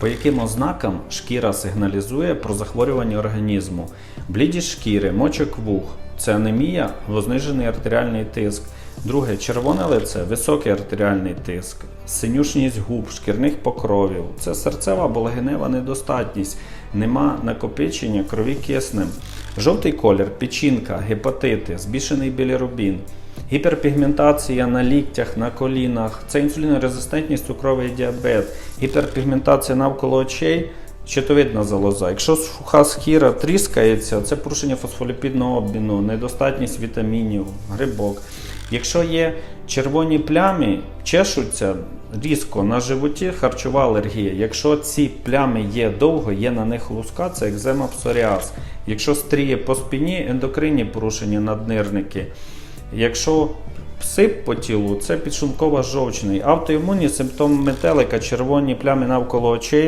По яким ознакам шкіра сигналізує про захворювання організму? Блідість шкіри, мочок вух це анемія, знижений артеріальний тиск. Друге червоне лице, високий артеріальний тиск, синюшність губ, шкірних покровів. Це серцева або легенева недостатність, нема накопичення крові киснем. Жовтий колір, печінка, гепатити, збільшений білірубін. Гіперпігментація на ліктях, на колінах, це інсулінорезистентність, цукровий діабет, гіперпігментація навколо очей, щитовидна залоза. Якщо суха шкіра тріскається, це порушення фосфоліпідного обміну, недостатність вітамінів, грибок. Якщо є червоні плями, чешуться різко на животі, харчова алергія. Якщо ці плями є довго, є на них луска, це екзема псоріаз. Якщо стріє по спині, ендокринні порушення наднирники. Якщо псип по тілу, це підшлункова жовчний. Автоімунні симптоми метелика, червоні плями навколо очей,